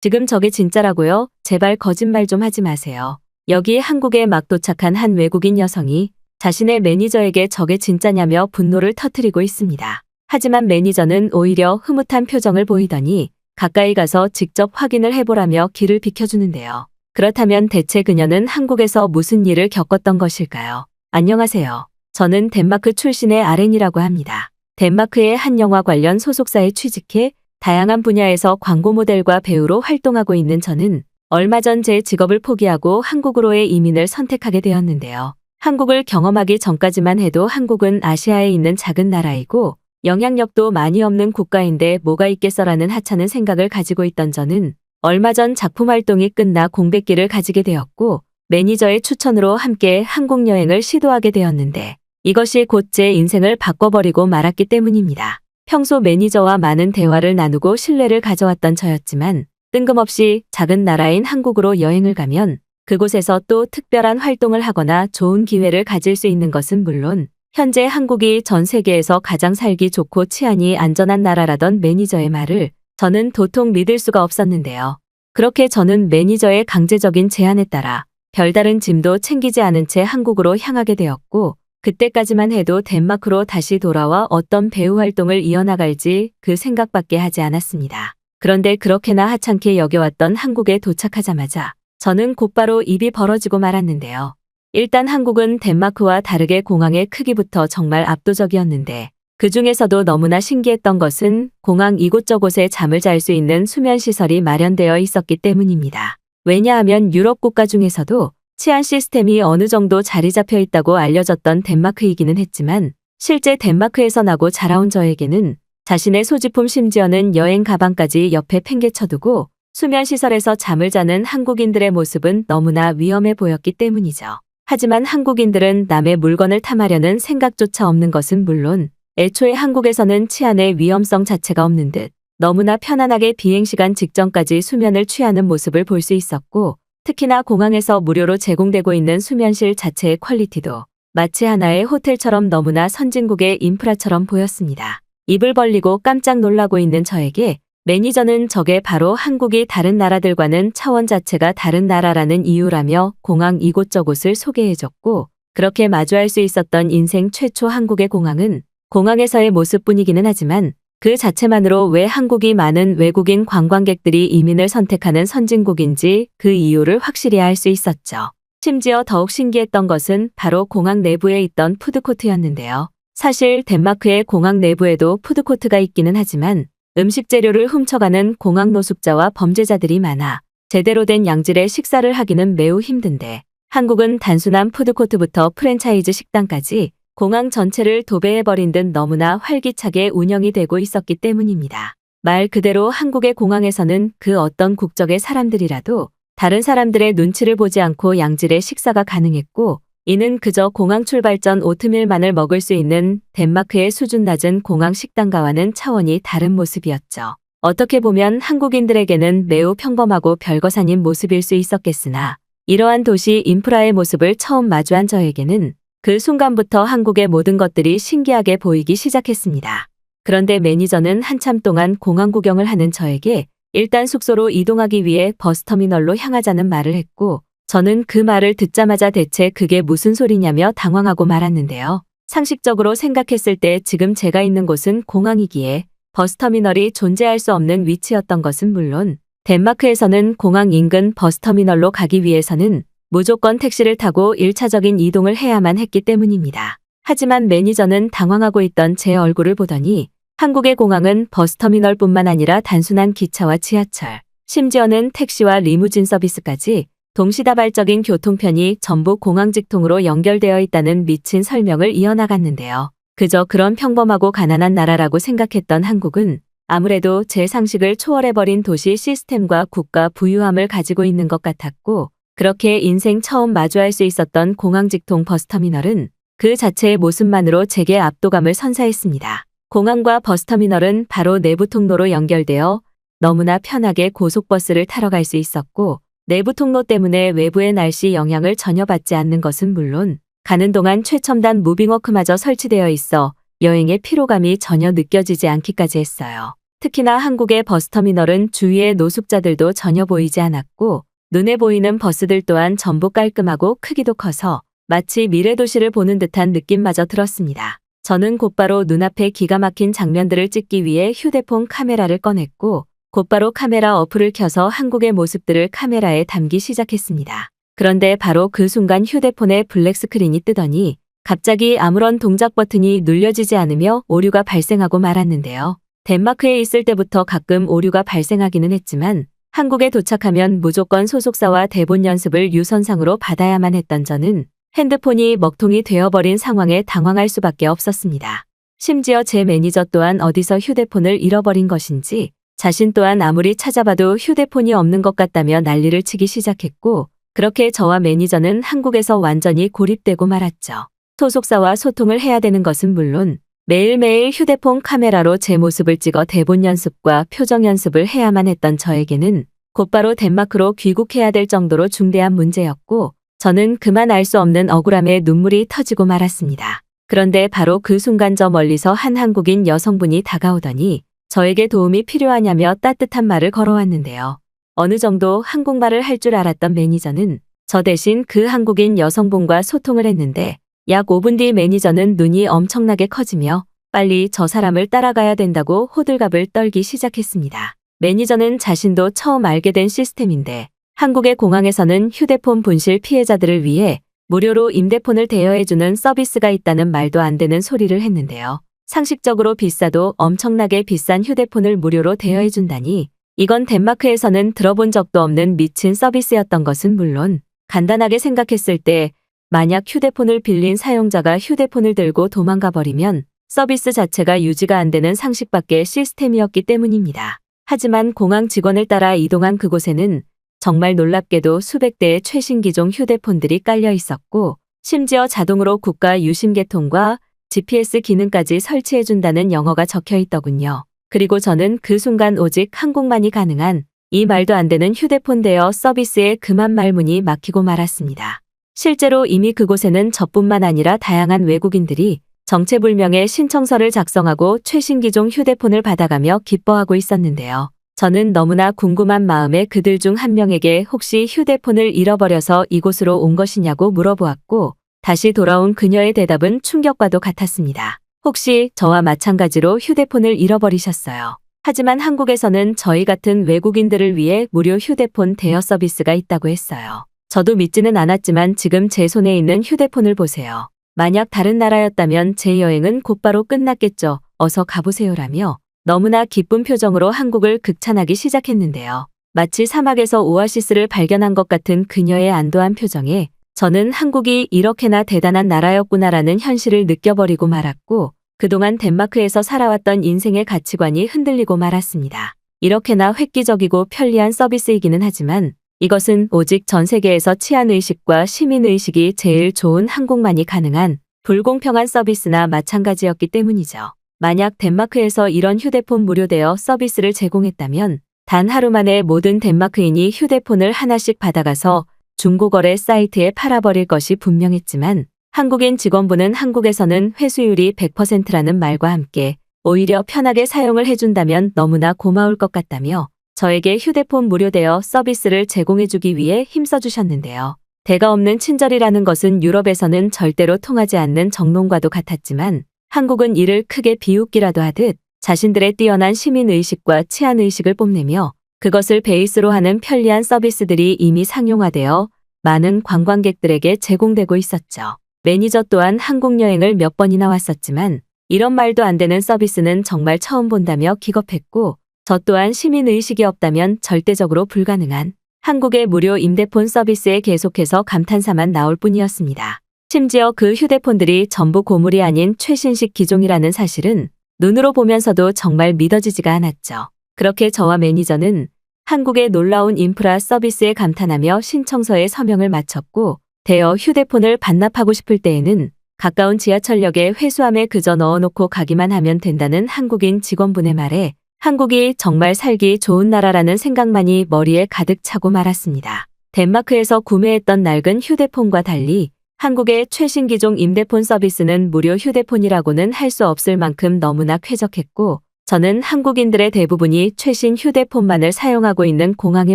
지금 저게 진짜라고요? 제발 거짓말 좀 하지 마세요. 여기 한국에 막 도착한 한 외국인 여성이 자신의 매니저에게 저게 진짜냐며 분노를 터뜨리고 있습니다. 하지만 매니저는 오히려 흐뭇한 표정을 보이더니 가까이 가서 직접 확인을 해보라며 길을 비켜주는데요. 그렇다면 대체 그녀는 한국에서 무슨 일을 겪었던 것일까요? 안녕하세요. 저는 덴마크 출신의 아렌이라고 합니다. 덴마크의 한 영화 관련 소속사에 취직해 다양한 분야에서 광고 모델과 배우로 활동하고 있는 저는 얼마 전 제 직업을 포기하고 한국으로의 이민을 선택하게 되었는데요. 한국을 경험하기 전까지만 해도 한국은 아시아에 있는 작은 나라이고 영향력도 많이 없는 국가인데 뭐가 있겠어라는 하찮은 생각을 가지고 있던 저는 얼마 전 작품 활동이 끝나 공백기를 가지게 되었고 매니저의 추천으로 함께 한국 여행을 시도하게 되었는데 이것이 곧 제 인생을 바꿔버리고 말았기 때문입니다. 평소 매니저와 많은 대화를 나누고 신뢰를 가져왔던 저였지만 뜬금없이 작은 나라인 한국으로 여행을 가면 그곳에서 또 특별한 활동을 하거나 좋은 기회를 가질 수 있는 것은 물론 현재 한국이 전 세계에서 가장 살기 좋고 치안이 안전한 나라라던 매니저의 말을 저는 도통 믿을 수가 없었는데요. 그렇게 저는 매니저의 강제적인 제안에 따라 별다른 짐도 챙기지 않은 채 한국으로 향하게 되었고 그때까지만 해도 덴마크로 다시 돌아와 어떤 배우 활동을 이어나갈지 그 생각밖에 하지 않았습니다. 그런데 그렇게나 하찮게 여겨왔던 한국에 도착하자마자 저는 곧바로 입이 벌어지고 말았는데요. 일단 한국은 덴마크와 다르게 공항의 크기부터 정말 압도적이었는데 그 중에서도 너무나 신기했던 것은 공항 이곳저곳에 잠을 잘 수 있는 수면 시설이 마련되어 있었기 때문입니다. 왜냐하면 유럽 국가 중에서도 치안 시스템이 어느 정도 자리 잡혀 있다고 알려졌던 덴마크이기는 했지만 실제 덴마크에서 나고 자라온 저에게는 자신의 소지품 심지어는 여행 가방까지 옆에 팽개쳐두고 수면 시설에서 잠을 자는 한국인들의 모습은 너무나 위험해 보였기 때문이죠. 하지만 한국인들은 남의 물건을 탐하려는 생각조차 없는 것은 물론 애초에 한국에서는 치안의 위험성 자체가 없는 듯 너무나 편안하게 비행시간 직전까지 수면을 취하는 모습을 볼 수 있었고 특히나 공항에서 무료로 제공되고 있는 수면실 자체의 퀄리티도 마치 하나의 호텔처럼 너무나 선진국의 인프라처럼 보였습니다. 입을 벌리고 깜짝 놀라고 있는 저에게 매니저는 저게 바로 한국이 다른 나라들과는 차원 자체가 다른 나라라는 이유라며 공항 이곳저곳을 소개해줬고 그렇게 마주할 수 있었던 인생 최초 한국의 공항은 공항에서의 모습뿐이기는 하지만 그 자체만으로 왜 한국이 많은 외국인 관광객들이 이민을 선택하는 선진국인지 그 이유를 확실히 알 수 있었죠. 심지어 더욱 신기했던 것은 바로 공항 내부에 있던 푸드코트였는데요. 사실 덴마크의 공항 내부에도 푸드코트가 있기는 하지만 음식 재료를 훔쳐가는 공항 노숙자와 범죄자들이 많아 제대로 된 양질의 식사를 하기는 매우 힘든데 한국은 단순한 푸드코트부터 프랜차이즈 식당까지 공항 전체를 도배해버린 듯 너무나 활기차게 운영이 되고 있었기 때문입니다. 말 그대로 한국의 공항에서는 그 어떤 국적의 사람들이라도 다른 사람들의 눈치를 보지 않고 양질의 식사가 가능했고 이는 그저 공항 출발 전 오트밀만을 먹을 수 있는 덴마크의 수준 낮은 공항 식당가와는 차원이 다른 모습이었죠. 어떻게 보면 한국인들에게는 매우 평범하고 별것 아닌 모습일 수 있었겠으나 이러한 도시 인프라의 모습을 처음 마주한 저에게는 그 순간부터 한국의 모든 것들이 신기하게 보이기 시작했습니다. 그런데 매니저는 한참 동안 공항 구경을 하는 저에게 일단 숙소로 이동하기 위해 버스터미널로 향하자는 말을 했고 저는 그 말을 듣자마자 대체 그게 무슨 소리냐며 당황하고 말았는데요. 상식적으로 생각했을 때 지금 제가 있는 곳은 공항이기에 버스터미널이 존재할 수 없는 위치였던 것은 물론 덴마크에서는 공항 인근 버스터미널로 가기 위해서는 무조건 택시를 타고 1차적인 이동을 해야만 했기 때문입니다. 하지만 매니저는 당황하고 있던 제 얼굴을 보더니 한국의 공항은 버스터미널뿐만 아니라 단순한 기차와 지하철, 심지어는 택시와 리무진 서비스까지 동시다발적인 교통편이 전부 공항 직통으로 연결되어 있다는 미친 설명을 이어나갔는데요. 그저 그런 평범하고 가난한 나라라고 생각했던 한국은 아무래도 제 상식을 초월해버린 도시 시스템과 국가 부유함을 가지고 있는 것 같았고 그렇게 인생 처음 마주할 수 있었던 공항 직통 버스터미널은 그 자체의 모습만으로 제게 압도감을 선사했습니다. 공항과 버스터미널은 바로 내부 통로로 연결되어 너무나 편하게 고속버스를 타러 갈 수 있었고 내부 통로 때문에 외부의 날씨 영향을 전혀 받지 않는 것은 물론 가는 동안 최첨단 무빙워크마저 설치되어 있어 여행의 피로감이 전혀 느껴지지 않기까지 했어요. 특히나 한국의 버스터미널은 주위의 노숙자들도 전혀 보이지 않았고 눈에 보이는 버스들 또한 전부 깔끔하고 크기도 커서 마치 미래도시를 보는 듯한 느낌마저 들었습니다. 저는 곧바로 눈앞에 기가 막힌 장면들을 찍기 위해 휴대폰 카메라를 꺼냈고 곧바로 카메라 어플을 켜서 한국의 모습들을 카메라에 담기 시작했습니다. 그런데 바로 그 순간 휴대폰에 블랙 스크린이 뜨더니 갑자기 아무런 동작 버튼이 눌려지지 않으며 오류가 발생하고 말았는데요. 덴마크에 있을 때부터 가끔 오류가 발생하기는 했지만 한국에 도착하면 무조건 소속사와 대본 연습을 유선상으로 받아야만 했던 저는 핸드폰이 먹통이 되어버린 상황에 당황할 수밖에 없었습니다. 심지어 제 매니저 또한 어디서 휴대폰을 잃어버린 것인지 자신 또한 아무리 찾아봐도 휴대폰이 없는 것 같다며 난리를 치기 시작했고 그렇게 저와 매니저는 한국에서 완전히 고립되고 말았죠. 소속사와 소통을 해야 되는 것은 물론 매일매일 휴대폰 카메라로 제 모습을 찍어 대본 연습과 표정 연습을 해야만 했던 저에게는 곧바로 덴마크로 귀국해야 될 정도로 중대한 문제였고 저는 그만 알 수 없는 억울함에 눈물이 터지고 말았습니다. 그런데 바로 그 순간 저 멀리서 한 한국인 여성분이 다가오더니 저에게 도움이 필요하냐며 따뜻한 말을 걸어왔는데요. 어느 정도 한국말을 할 줄 알았던 매니저는 저 대신 그 한국인 여성분과 소통을 했는데 약 5분 뒤 매니저는 눈이 엄청나게 커지며 빨리 저 사람을 따라가야 된다고 호들갑을 떨기 시작했습니다. 매니저는 자신도 처음 알게 된 시스템인데 한국의 공항에서는 휴대폰 분실 피해자들을 위해 무료로 임대폰을 대여해주는 서비스가 있다는 말도 안 되는 소리를 했는데요. 상식적으로 비싸도 엄청나게 비싼 휴대폰을 무료로 대여해준다니 이건 덴마크에서는 들어본 적도 없는 미친 서비스였던 것은 물론 간단하게 생각했을 때 만약 휴대폰을 빌린 사용자가 휴대폰을 들고 도망가 버리면 서비스 자체가 유지가 안 되는 상식 밖의 시스템이었기 때문입니다. 하지만 공항 직원을 따라 이동한 그곳에는 정말 놀랍게도 수백 대의 최신 기종 휴대폰들이 깔려 있었고 심지어 자동으로 국가 유심계통과 GPS 기능까지 설치해준다는 영어가 적혀 있더군요. 그리고 저는 그 순간 오직 한국만이 가능한 이 말도 안 되는 휴대폰 대여 서비스에 그만 말문이 막히고 말았습니다. 실제로 이미 그곳에는 저뿐만 아니라 다양한 외국인들이 정체불명의 신청서를 작성하고 최신 기종 휴대폰을 받아가며 기뻐하고 있었는데요. 저는 너무나 궁금한 마음에 그들 중 한 명에게 혹시 휴대폰을 잃어버려서 이곳으로 온 것이냐고 물어보았고 다시 돌아온 그녀의 대답은 충격과도 같았습니다. 혹시 저와 마찬가지로 휴대폰을 잃어버리셨어요. 하지만 한국에서는 저희 같은 외국인들을 위해 무료 휴대폰 대여 서비스가 있다고 했어요. 저도 믿지는 않았지만 지금 제 손에 있는 휴대폰을 보세요. 만약 다른 나라였다면 제 여행은 곧바로 끝났겠죠. 어서 가보세요라며 너무나 기쁜 표정으로 한국을 극찬하기 시작했는데요. 마치 사막에서 오아시스를 발견한 것 같은 그녀의 안도한 표정에 저는 한국이 이렇게나 대단한 나라였구나라는 현실을 느껴버리고 말았고 그동안 덴마크에서 살아왔던 인생의 가치관이 흔들리고 말았습니다. 이렇게나 획기적이고 편리한 서비스이기는 하지만 이것은 오직 전 세계에서 치안의식과 시민의식이 제일 좋은 한국만이 가능한 불공평한 서비스나 마찬가지였기 때문이죠. 만약 덴마크에서 이런 휴대폰 무료 대여 서비스를 제공했다면 단 하루 만에 모든 덴마크인이 휴대폰을 하나씩 받아가서 중고거래 사이트에 팔아버릴 것이 분명했지만 한국인 직원분은 한국에서는 회수율이 100%라는 말과 함께 오히려 편하게 사용을 해준다면 너무나 고마울 것 같다며 저에게 휴대폰 무료 대여 서비스를 제공해주기 위해 힘써주셨는데요. 대가 없는 친절이라는 것은 유럽에서는 절대로 통하지 않는 정론과도 같았지만 한국은 이를 크게 비웃기라도 하듯 자신들의 뛰어난 시민의식과 치안의식을 뽐내며 그것을 베이스로 하는 편리한 서비스들이 이미 상용화되어 많은 관광객들에게 제공되고 있었죠. 매니저 또한 한국 여행을 몇 번이나 왔었지만 이런 말도 안 되는 서비스는 정말 처음 본다며 기겁했고 저 또한 시민의식이 없다면 절대적으로 불가능한 한국의 무료 임대폰 서비스에 계속해서 감탄사만 나올 뿐이었습니다. 심지어 그 휴대폰들이 전부 고물이 아닌 최신식 기종이라는 사실은 눈으로 보면서도 정말 믿어지지가 않았죠. 그렇게 저와 매니저는 한국의 놀라운 인프라 서비스에 감탄하며 신청서에 서명을 마쳤고 대여 휴대폰을 반납하고 싶을 때에는 가까운 지하철역에 회수함에 그저 넣어놓고 가기만 하면 된다는 한국인 직원분의 말에 한국이 정말 살기 좋은 나라라는 생각만이 머리에 가득 차고 말았습니다. 덴마크에서 구매했던 낡은 휴대폰과 달리 한국의 최신 기종 임대폰 서비스는 무료 휴대폰이라고는 할 수 없을 만큼 너무나 쾌적했고 저는 한국인들의 대부분이 최신 휴대폰만을 사용하고 있는 공항의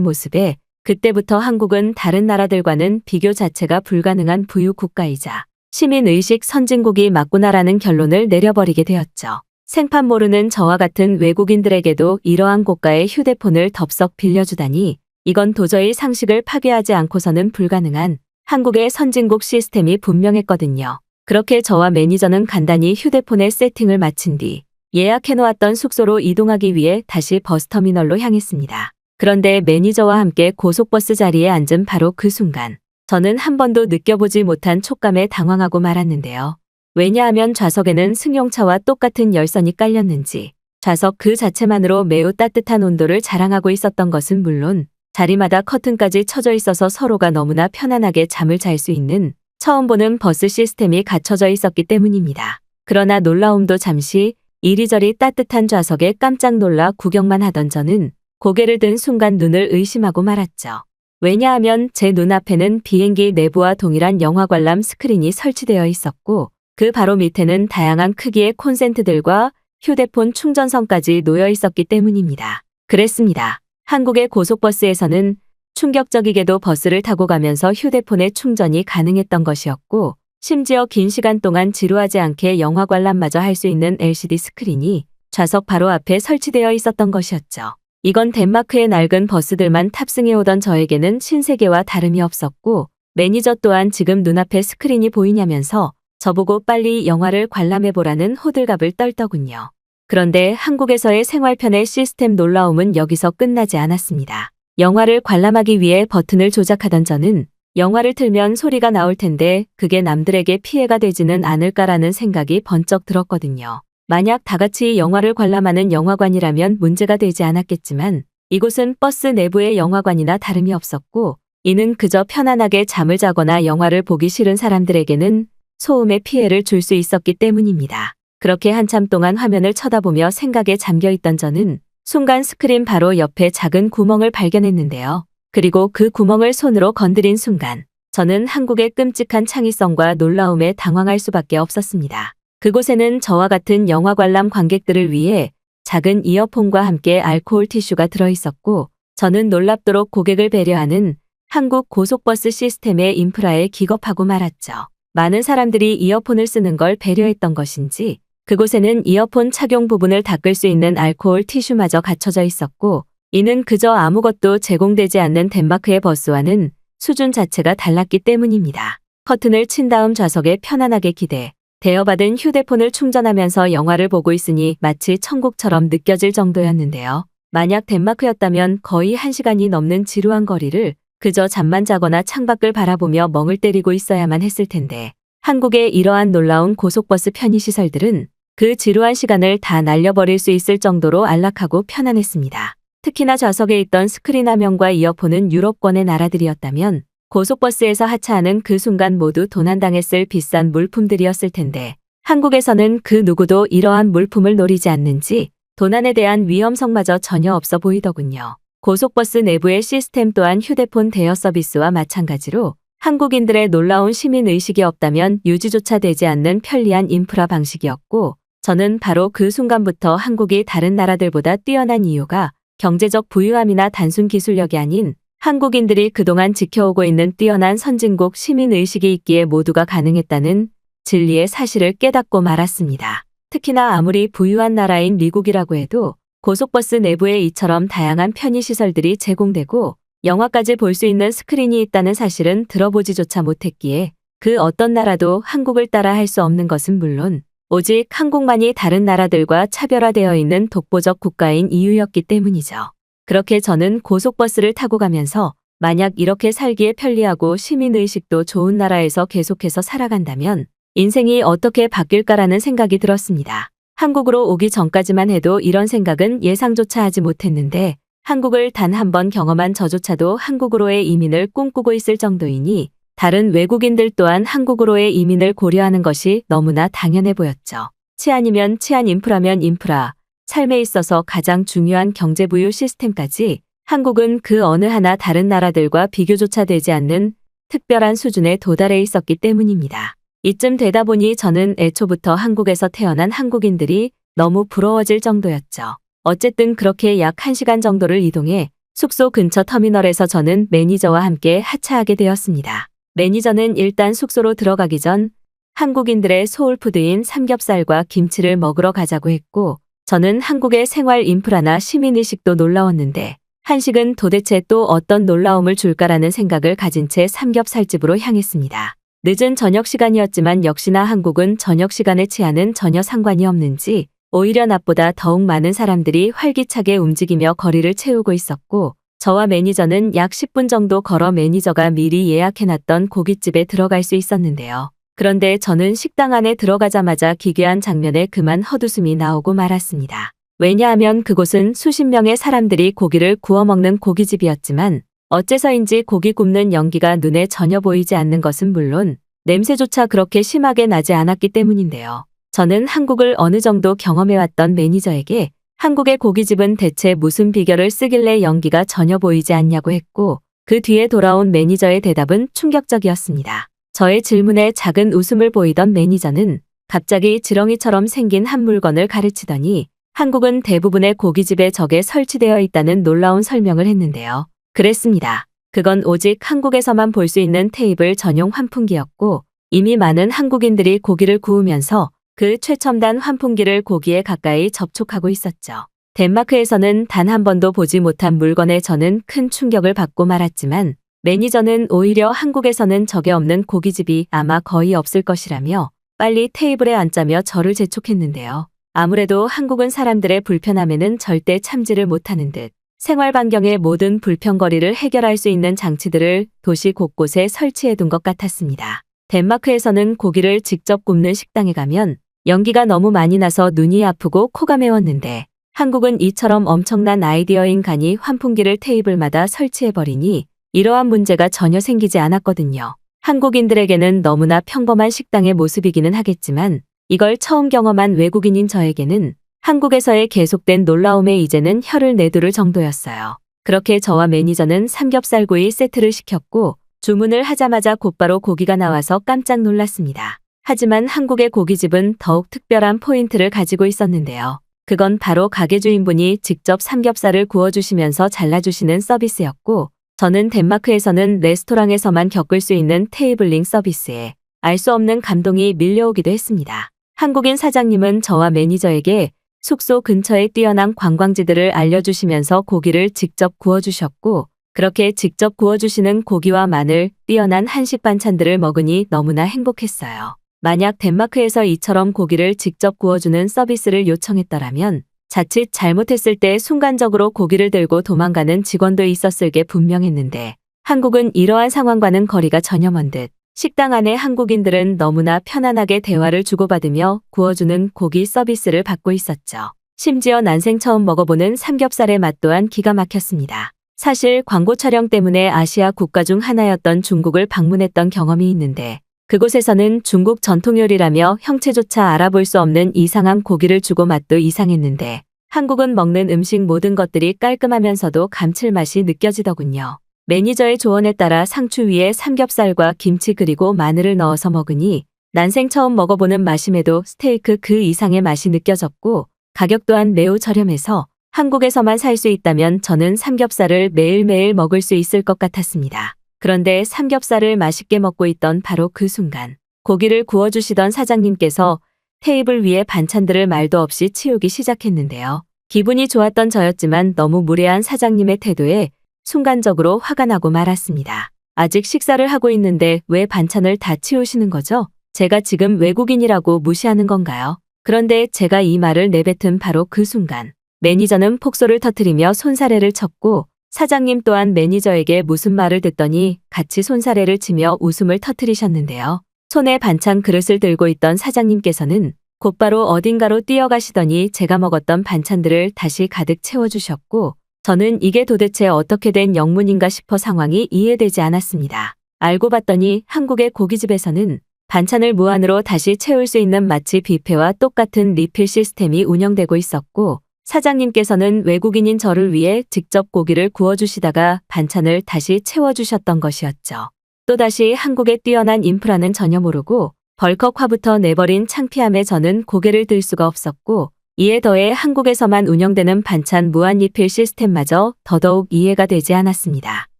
모습에 그때부터 한국은 다른 나라들과는 비교 자체가 불가능한 부유 국가이자 시민의식 선진국이 맞구나라는 결론을 내려버리게 되었죠. 생판 모르는 저와 같은 외국인들에게도 이러한 고가의 휴대폰을 덥석 빌려주다니 이건 도저히 상식을 파괴하지 않고서는 불가능한 한국의 선진국 시스템이 분명했거든요. 그렇게 저와 매니저는 간단히 휴대폰의 세팅을 마친 뒤 예약해놓았던 숙소로 이동하기 위해 다시 버스터미널로 향했습니다. 그런데 매니저와 함께 고속버스 자리에 앉은 바로 그 순간 저는 한 번도 느껴보지 못한 촉감에 당황하고 말았는데요. 왜냐하면 좌석에는 승용차와 똑같은 열선이 깔렸는지 좌석 그 자체만으로 매우 따뜻한 온도를 자랑하고 있었던 것은 물론 자리마다 커튼까지 쳐져 있어서 서로가 너무나 편안하게 잠을 잘 수 있는 처음 보는 버스 시스템이 갖춰져 있었기 때문입니다. 그러나 놀라움도 잠시 이리저리 따뜻한 좌석에 깜짝 놀라 구경만 하던 저는 고개를 든 순간 눈을 의심하고 말았죠. 왜냐하면 제 눈앞에는 비행기 내부와 동일한 영화 관람 스크린이 설치되어 있었고 그 바로 밑에는 다양한 크기의 콘센트들과 휴대폰 충전선까지 놓여 있었기 때문입니다. 그랬습니다. 한국의 고속버스에서는 충격적이게도 버스를 타고 가면서 휴대폰의 충전이 가능했던 것이었고 심지어 긴 시간 동안 지루하지 않게 영화 관람마저 할 수 있는 LCD 스크린이 좌석 바로 앞에 설치되어 있었던 것이었죠. 이건 덴마크의 낡은 버스들만 탑승해 오던 저에게는 신세계와 다름이 없었고 매니저 또한 지금 눈앞에 스크린이 보이냐면서 저보고 빨리 영화를 관람해보라는 호들갑을 떨더군요. 그런데 한국에서의 생활편의 시스템 놀라움은 여기서 끝나지 않았습니다. 영화를 관람하기 위해 버튼을 조작하던 저는 영화를 틀면 소리가 나올 텐데 그게 남들에게 피해가 되지는 않을까라는 생각이 번쩍 들었거든요. 만약 다 같이 영화를 관람하는 영화관이라면 문제가 되지 않았겠지만 이곳은 버스 내부의 영화관이나 다름이 없었고 이는 그저 편안하게 잠을 자거나 영화를 보기 싫은 사람들에게는 소음의 피해를 줄 수 있었기 때문입니다. 그렇게 한참 동안 화면을 쳐다보며 생각에 잠겨 있던 저는 순간 스크린 바로 옆에 작은 구멍을 발견했는데요. 그리고 그 구멍을 손으로 건드린 순간 저는 한국의 끔찍한 창의성과 놀라움에 당황할 수밖에 없었습니다. 그곳에는 저와 같은 영화 관람 관객들을 위해 작은 이어폰과 함께 알코올 티슈가 들어 있었고 저는 놀랍도록 고객을 배려하는 한국 고속버스 시스템의 인프라에 기겁하고 말았죠. 많은 사람들이 이어폰을 쓰는 걸 배려했던 것인지 그곳에는 이어폰 착용 부분을 닦을 수 있는 알코올 티슈마저 갖춰져 있었고 이는 그저 아무것도 제공되지 않는 덴마크의 버스와는 수준 자체가 달랐기 때문입니다. 커튼을 친 다음 좌석에 편안하게 기대 대여받은 휴대폰을 충전하면서 영화를 보고 있으니 마치 천국처럼 느껴질 정도였는데요. 만약 덴마크였다면 거의 한 시간이 넘는 지루한 거리를 그저 잠만 자거나 창밖을 바라보며 멍을 때리고 있어야만 했을 텐데 한국의 이러한 놀라운 고속버스 편의시설들은 그 지루한 시간을 다 날려버릴 수 있을 정도로 안락하고 편안했습니다. 특히나 좌석에 있던 스크린 화면과 이어폰은 유럽권의 나라들이었다면 고속버스에서 하차하는 그 순간 모두 도난당했을 비싼 물품들이었을 텐데 한국에서는 그 누구도 이러한 물품을 노리지 않는지 도난에 대한 위험성마저 전혀 없어 보이더군요. 고속버스 내부의 시스템 또한 휴대폰 대여 서비스와 마찬가지로 한국인들의 놀라운 시민 의식이 없다면 유지조차 되지 않는 편리한 인프라 방식이었고 저는 바로 그 순간부터 한국이 다른 나라들보다 뛰어난 이유가 경제적 부유함이나 단순 기술력이 아닌 한국인들이 그동안 지켜오고 있는 뛰어난 선진국 시민의식이 있기에 모두가 가능했다는 진리의 사실을 깨닫고 말았습니다. 특히나 아무리 부유한 나라인 미국이라고 해도 고속버스 내부에 이처럼 다양한 편의시설들이 제공되고 영화까지 볼 수 있는 스크린이 있다는 사실은 들어보지조차 못했기에 그 어떤 나라도 한국을 따라 할 수 없는 것은 물론 오직 한국만이 다른 나라들과 차별화되어 있는 독보적 국가인 이유였기 때문이죠. 그렇게 저는 고속버스를 타고 가면서 만약 이렇게 살기에 편리하고 시민의식도 좋은 나라에서 계속해서 살아간다면 인생이 어떻게 바뀔까라는 생각이 들었습니다. 한국으로 오기 전까지만 해도 이런 생각은 예상조차 하지 못했는데 한국을 단 한 번 경험한 저조차도 한국으로의 이민을 꿈꾸고 있을 정도이니 다른 외국인들 또한 한국으로의 이민을 고려하는 것이 너무나 당연해 보였죠. 치안이면 치안 인프라면 인프라, 삶에 있어서 가장 중요한 경제부유 시스템까지 한국은 그 어느 하나 다른 나라들과 비교조차 되지 않는 특별한 수준에 도달해 있었기 때문입니다. 이쯤 되다 보니 저는 애초부터 한국에서 태어난 한국인들이 너무 부러워질 정도였죠. 어쨌든 그렇게 약 1시간 정도를 이동해 숙소 근처 터미널에서 저는 매니저와 함께 하차하게 되었습니다. 매니저는 일단 숙소로 들어가기 전 한국인들의 소울푸드인 삼겹살과 김치를 먹으러 가자고 했고 저는 한국의 생활 인프라나 시민의식도 놀라웠는데 한식은 도대체 또 어떤 놀라움을 줄까라는 생각을 가진 채 삼겹살집으로 향했습니다. 늦은 저녁 시간이었지만 역시나 한국은 저녁 시간에 치아는 전혀 상관이 없는지 오히려 낮보다 더욱 많은 사람들이 활기차게 움직이며 거리를 채우고 있었고 저와 매니저는 약 10분 정도 걸어 매니저가 미리 예약해놨던 고깃집에 들어갈 수 있었는데요. 그런데 저는 식당 안에 들어가자마자 기괴한 장면에 그만 헛웃음이 나오고 말았습니다. 왜냐하면 그곳은 수십 명의 사람들이 고기를 구워 먹는 고깃집이었지만 어째서인지 고기 굽는 연기가 눈에 전혀 보이지 않는 것은 물론 냄새조차 그렇게 심하게 나지 않았기 때문인데요. 저는 한국을 어느 정도 경험해왔던 매니저에게 한국의 고깃집은 대체 무슨 비결을 쓰길래 연기가 전혀 보이지 않냐고 했고 그 뒤에 돌아온 매니저의 대답은 충격적이었습니다. 저의 질문에 작은 웃음을 보이던 매니저는 갑자기 지렁이처럼 생긴 한 물건을 가르치더니 한국은 대부분의 고깃집에 적에 설치되어 있다는 놀라운 설명을 했는데요. 그랬습니다. 그건 오직 한국에서만 볼 수 있는 테이블 전용 환풍기였고 이미 많은 한국인들이 고기를 구우면서 그 최첨단 환풍기를 고기에 가까이 접촉하고 있었죠. 덴마크에서는 단 한 번도 보지 못한 물건에 저는 큰 충격을 받고 말았지만 매니저는 오히려 한국에서는 적에 없는 고깃집이 아마 거의 없을 것이라며 빨리 테이블에 앉자며 저를 재촉했는데요. 아무래도 한국은 사람들의 불편함에는 절대 참지를 못하는 듯 생활 반경의 모든 불편거리를 해결할 수 있는 장치들을 도시 곳곳에 설치해 둔 것 같았습니다. 덴마크에서는 고기를 직접 굽는 식당에 가면 연기가 너무 많이 나서 눈이 아프고 코가 매웠는데 한국은 이처럼 엄청난 아이디어인 간이 환풍기를 테이블마다 설치해버리니 이러한 문제가 전혀 생기지 않았거든요. 한국인들에게는 너무나 평범한 식당의 모습이기는 하겠지만 이걸 처음 경험한 외국인인 저에게는 한국에서의 계속된 놀라움에 이제는 혀를 내두를 정도였어요. 그렇게 저와 매니저는 삼겹살구이 세트를 시켰고 주문을 하자마자 곧바로 고기가 나와서 깜짝 놀랐습니다. 하지만 한국의 고깃집은 더욱 특별한 포인트를 가지고 있었는데요. 그건 바로 가게 주인분이 직접 삼겹살을 구워주시면서 잘라주시는 서비스였고 저는 덴마크에서는 레스토랑에서만 겪을 수 있는 테이블링 서비스에 알 수 없는 감동이 밀려오기도 했습니다. 한국인 사장님은 저와 매니저에게 숙소 근처에 뛰어난 관광지들을 알려주시면서 고기를 직접 구워주셨고 그렇게 직접 구워주시는 고기와 마늘, 뛰어난 한식 반찬들을 먹으니 너무나 행복했어요. 만약 덴마크에서 이처럼 고기를 직접 구워주는 서비스를 요청했더라면 자칫 잘못했을 때 순간적으로 고기를 들고 도망가는 직원도 있었을 게 분명했는데 한국은 이러한 상황과는 거리가 전혀 먼 듯 식당 안에 한국인들은 너무나 편안하게 대화를 주고받으며 구워주는 고기 서비스를 받고 있었죠. 심지어 난생 처음 먹어보는 삼겹살의 맛 또한 기가 막혔습니다. 사실 광고 촬영 때문에 아시아 국가 중 하나였던 중국을 방문했던 경험이 있는데 그곳에서는 중국 전통 요리라며 형체조차 알아볼 수 없는 이상한 고기를 주고 맛도 이상했는데 한국은 먹는 음식 모든 것들이 깔끔하면서도 감칠맛이 느껴지더군요. 매니저의 조언에 따라 상추 위에 삼겹살과 김치 그리고 마늘을 넣어서 먹으니 난생 처음 먹어보는 맛임에도 스테이크 그 이상의 맛이 느껴졌고 가격 또한 매우 저렴해서 한국에서만 살 수 있다면 저는 삼겹살을 매일매일 먹을 수 있을 것 같았습니다. 그런데 삼겹살을 맛있게 먹고 있던 바로 그 순간 고기를 구워주시던 사장님께서 테이블 위에 반찬들을 말도 없이 치우기 시작했는데요. 기분이 좋았던 저였지만 너무 무례한 사장님의 태도에 순간적으로 화가 나고 말았습니다. 아직 식사를 하고 있는데 왜 반찬을 다 치우시는 거죠? 제가 지금 외국인이라고 무시하는 건가요? 그런데 제가 이 말을 내뱉은 바로 그 순간 매니저는 폭소를 터뜨리며 손사래를 쳤고 사장님 또한 매니저에게 무슨 말을 듣더니 같이 손사래를 치며 웃음을 터뜨리셨는데요. 손에 반찬 그릇을 들고 있던 사장님께서는 곧바로 어딘가로 뛰어가시더니 제가 먹었던 반찬들을 다시 가득 채워주셨고 저는 이게 도대체 어떻게 된 영문인가 싶어 상황이 이해되지 않았습니다. 알고 봤더니 한국의 고깃집에서는 반찬을 무한으로 다시 채울 수 있는 마치 뷔페와 똑같은 리필 시스템이 운영되고 있었고 사장님께서는 외국인인 저를 위해 직접 고기를 구워주시다가 반찬을 다시 채워주셨던 것이었죠. 또다시 한국의 뛰어난 인프라는 전혀 모르고 벌컥 화부터 내버린 창피함에 저는 고개를 들 수가 없었고 이에 더해 한국에서만 운영되는 반찬 무한 리필 시스템마저 더더욱 이해가 되지 않았습니다.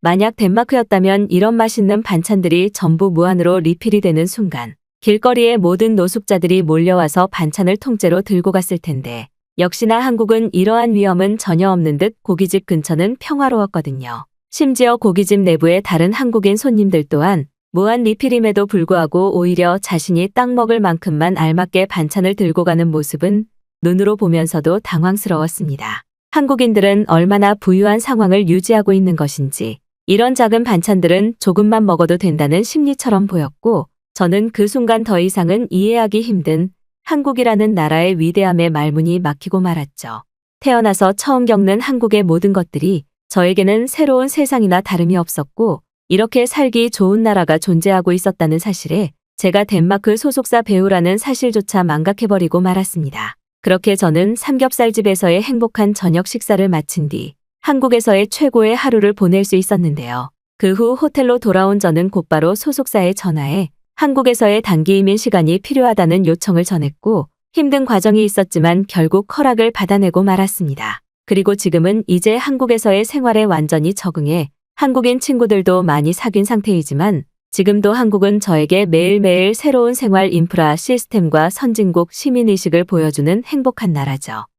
만약 덴마크였다면 이런 맛있는 반찬들이 전부 무한으로 리필이 되는 순간 길거리에 모든 노숙자들이 몰려와서 반찬을 통째로 들고 갔을 텐데 역시나 한국은 이러한 위험은 전혀 없는 듯 고깃집 근처는 평화로웠거든요. 심지어 고깃집 내부의 다른 한국인 손님들 또한 무한 리필임에도 불구하고 오히려 자신이 딱 먹을 만큼만 알맞게 반찬을 들고 가는 모습은 눈으로 보면서도 당황스러웠습니다. 한국인들은 얼마나 부유한 상황을 유지하고 있는 것인지 이런 작은 반찬들은 조금만 먹어도 된다는 심리처럼 보였고 저는 그 순간 더 이상은 이해하기 힘든 한국이라는 나라의 위대함에 말문이 막히고 말았죠. 태어나서 처음 겪는 한국의 모든 것들이 저에게는 새로운 세상이나 다름이 없었고 이렇게 살기 좋은 나라가 존재하고 있었다는 사실에 제가 덴마크 소속사 배우라는 사실조차 망각해버리고 말았습니다. 그렇게 저는 삼겹살집에서의 행복한 저녁 식사를 마친 뒤 한국에서의 최고의 하루를 보낼 수 있었는데요. 그 후 호텔로 돌아온 저는 곧바로 소속사에 전화해 한국에서의 단기 이민 시간이 필요하다는 요청을 전했고 힘든 과정이 있었지만 결국 허락을 받아내고 말았습니다. 그리고 지금은 이제 한국에서의 생활에 완전히 적응해 한국인 친구들도 많이 사귄 상태이지만 지금도 한국은 저에게 매일매일 새로운 생활 인프라 시스템과 선진국 시민의식을 보여주는 행복한 나라죠.